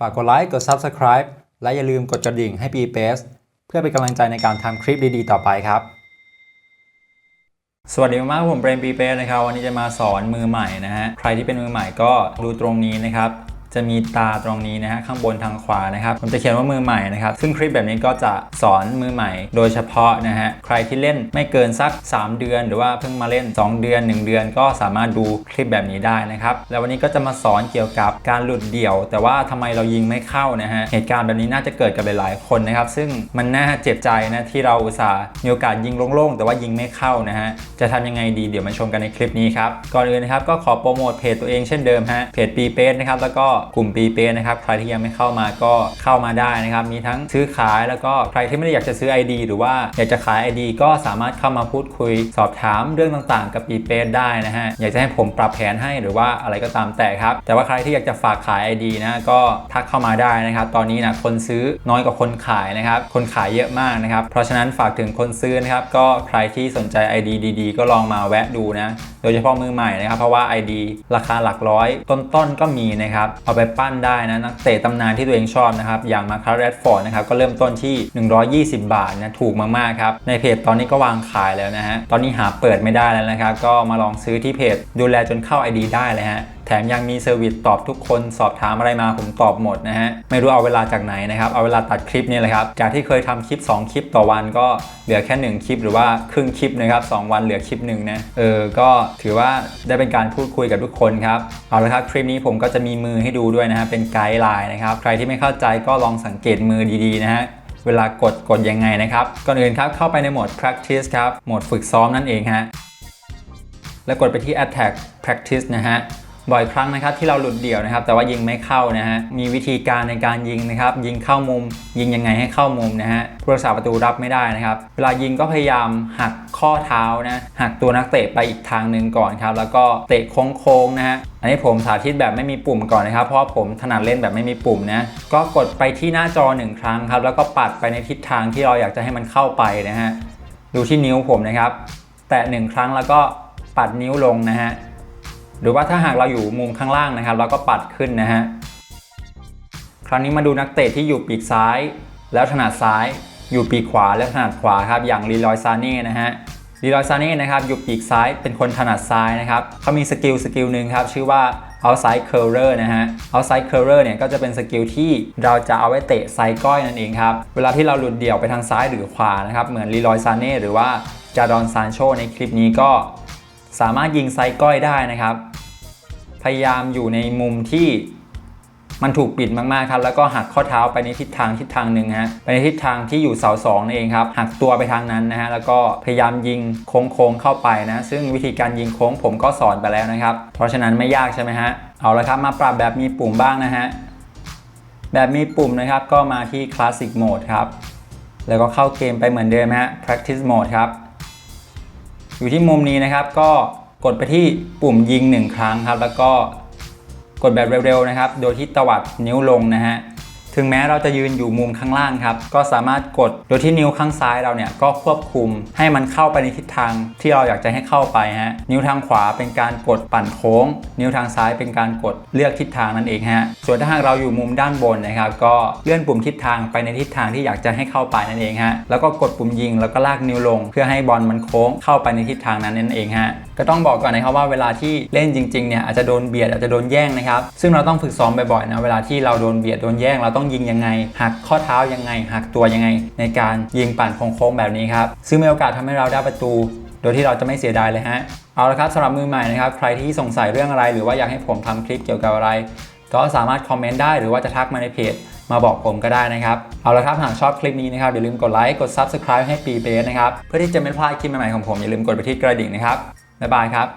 ฝากกดไลค์กด Subscribe และอย่าลืมกดกระดิ่งให้ p p a c e เพื่อเป็นกำลังใจในการทำคลิปดีๆ ต่อไปครับ สวัสดีมากผมเบรนปีเป้นะครับ วันนี้จะมาสอนมือใหม่นะฮะ ใครที่เป็นมือใหม่ก็ดูตรงนี้นะครับ จะมีตาตรงนี้นะฮะข้างบนทางขวานะครับผมจะเขียนว่ามือใหม่นะครับ ซึ่งคลิปแบบนี้ก็จะสอนมือใหม่ โดยเฉพาะนะฮะใครที่เล่นไม่เกินสัก 3 เดือน หรือว่าเพิ่งมาเล่น 2 เดือน 1 เดือน ก็สามารถดูคลิปแบบนี้ได้นะครับแล้ววันนี้ก็จะมาสอนเกี่ยวกับการหลุดเดี่ยว แต่ว่าทำไมเรายิงไม่เข้านะฮะเหตุการณ์แบบนี้น่าจะเกิดกับหลายๆคนนะครับซึ่งมันน่าเจ็บใจนะที่เราอุตส่าห์มีโอกาสยิงโล่งๆแต่ว่ายิงไม่เข้านะฮะจะทำยังไงดีเดี๋ยวมาชมกันในคลิปนี้ครับก่อนอื่นนะครับก็ขอโปรโมทเพจตัวเองเช่นเดิมฮะเพจปีเป้นะครับแล้วก็กลุ่มปีเป้นะครับ ใครที่ยังไม่เข้ามาก็เข้ามาได้นะครับ มีทั้งซื้อขายแล้วก็ใครที่ไม่ได้อยากจะซื้อ ID หรือว่าอยากจะขาย ID ก็สามารถเข้ามาพูดคุย สอบถามเรื่องต่างๆ กับปีเป้ได้นะฮะ อยากจะให้ผมปรับแผนให้หรือว่าอะไรก็ตามแต่ครับ แต่ว่าใครที่อยากจะฝากขาย ID นะก็ทักเข้ามาได้นะครับ ตอนนี้นะคนซื้อน้อยกว่าคนขายนะครับ คนขายเยอะมากนะครับ เพราะฉะนั้นฝากถึงคนซื้อนะครับ ก็ใครที่สนใจ ID ดีๆ ก็ลองมาแวะดูนะ โดยเฉพาะมือใหม่นะครับ เพราะว่า ID ราคาหลักร้อยต้นๆก็มีนะครับเอาไปปั้นได้นะนักเตะตำนานที่ตัวเองชอบนะครับ อย่างมาคาร์เรดฟอร์ดนะครับก็เริ่มต้นที่ 120 บาทนะถูกมากๆครับ ในเพจตอนนี้ก็วางขายแล้วนะฮะ ตอนนี้หาเปิดไม่ได้แล้วนะครับ ก็มาลองซื้อที่เพจดูแลจนเข้า ID ได้เลยฮะแถมยังมีเซอร์วิสตอบทุกคนสอบถามอะไรมาผมตอบหมดนะฮะ ไม่รู้เอาเวลาจากไหนนะครับ เอาเวลาตัดคลิปนี่แหละครับ จากที่เคยทำคลิป 2 คลิปต่อวันก็เหลือแค่ 1 คลิป หรือว่าครึ่งคลิปนะครับ 2 วันเหลือคลิปหนึ่งนะ เออ ก็ถือว่าได้เป็นการพูดคุยกับทุกคนครับ เอาละครับคลิปนี้ผมก็จะมีมือให้ดูด้วยนะฮะเป็นไกด์ไลน์นะครับ ใครที่ไม่เข้าใจก็ลองสังเกตมือดีๆนะฮะเวลากดกดยังไงนะครับ ก่อนอื่นครับเข้าไปในโหมด practice ครับโหมดฝึกซ้อมนั่นเองฮะแล้วกดไปที่ attack practice นะฮะ บ่อยครั้งนะครับที่เราหลุดเดี่ยวนะครับ แต่ว่ายิงไม่เข้านะฮะมีวิธีการในการยิงนะครับ ยิงเข้ามุม ยิงยังไงให้เข้ามุมนะฮะผู้รักษาประตูรับไม่ได้นะครับเวลายิงก็พยายามหักข้อเท้านะหักตัวนักเตะไปอีกทางหนึ่งก่อนครับ แล้วก็เตะโค้งๆนะฮะอันนี้ผมสาธิตแบบไม่มีปุ่มก่อนนะครับ เพราะผมถนัดเล่นแบบไม่มีปุ่มนะ ก็กดไปที่หน้าจอหนึ่งครั้งครับ แล้วก็ปัดไปในทิศทางที่เราอยากจะให้มันเข้าไปนะฮะ ดูที่นิ้วผมนะครับ แตะหนึ่งครั้งแล้วก็ปัดนิ้วลงนะฮะ หรือว่าถ้าหากเราอยู่มุมข้างล่างนะครับ เราก็ปัดขึ้นนะฮะคราวนี้มาดูนักเตะที่อยู่ปีกซ้าย แล้วถนัดซ้าย อยู่ปีกขวาแล้วถนัดขวาครับอย่างลีลอยซาเน่นะฮะลีลอยซาเน่นะครับอยู่ปีกซ้ายเป็นคนถนัดซ้ายนะครับเขามีสกิลสกิลหนึ่งครับชื่อว่า outside curler นะฮะ outside curler เนี่ยก็จะเป็นสกิลที่เราจะเอาไว้เตะไซก้อยนั่นเองครับ เวลาที่เราหลุดเดี่ยวไปทางซ้ายหรือขวานะครับ เหมือนลีลอยซาเน่หรือว่าจาดอนซานโชในคลิปนี้ก็ สามารถยิงไซก้อยได้นะครับ พยายามอยู่ในมุมที่มันถูกปิดมากๆครับ แล้วก็หักข้อเท้าไปในทิศทางทิศทางหนึ่งฮะไปในทิศทางที่อยู่เสาสองนั่นเองครับหักตัวไปทางนั้นนะฮะแล้วก็พยายามยิงโค้งๆเข้าไปนะซึ่งวิธีการยิงโค้งผมก็สอนไปแล้วนะครับ เพราะฉะนั้นไม่ยากใช่ไหมฮะเอาละครับมาปรับแบบมีปุ่มบ้างนะฮะแบบมีปุ่มนะครับก็มาที่ Classic Mode ครับแล้วก็เข้าเกมไปเหมือนเดิมฮะ Practice Mode ครับ อยู่ที่มุมนี้นะครับ ก็กดไปที่ปุ่มยิง 1 ครั้งครับ แล้วก็กดแบบเร็วๆนะครับ โดยที่ตวัดนิ้วลงนะฮะ ถึงแม้เราจะยืนอยู่มุมข้างล่างครับ ก็สามารถกดโดยที่นิ้วข้างซ้ายเราเนี่ยก็ควบคุมให้มันเข้าไปในทิศทางที่เราอยากจะให้เข้าไปฮะ นิ้วทางขวาเป็นการกดปั่นโค้ง นิ้วทางซ้ายเป็นการกดเลือกทิศทางนั่นเองฮะ ส่วนถ้าหากเราอยู่มุมด้านบนนะครับ ก็เลื่อนปุ่มทิศทางไปในทิศทางที่อยากจะให้เข้าไปนั่นเองฮะ แล้วก็กดปุ่มยิงแล้วก็ลากนิ้วลง เพื่อให้บอลมันโค้งเข้าไปในทิศทางนั้นนั่นเองฮะ ก็ต้องบอกก่อนนะครับว่าเวลาที่เล่นจริงๆเนี่ยอาจจะโดนเบียดอาจจะโดนแย่งนะครับซึ่งเราต้องฝึกซ้อมบ่อยๆนะเวลาที่เราโดนเบียดโดนแย่งเราต้องยิงยังไง หักข้อเท้ายังไง หักตัวยังไง ในการยิงปั่นโค้งๆแบบนี้ครับซึ่งมีโอกาสทำให้เราได้ประตู โดยที่เราจะไม่เสียดายเลยฮะเอาละครับสำหรับมือใหม่นะครับใครที่สงสัยเรื่องอะไร หรือว่าอยากให้ผมทำคลิปเกี่ยวกับอะไร ก็สามารถคอมเมนต์ได้หรือว่าจะทักมาในเพจมาบอกผมก็ได้นะครับ เอาละครับหากชอบคลิปนี้นะครับอย่าลืมกดไลค์กด Subscribe ให้ปีเบสนะครับ เพื่อที่จะไม่พลาดคลิปใหม่ๆของผมอย่าลืมกดไปที่กระดิ่งนะครับ บ๊ายบายครับ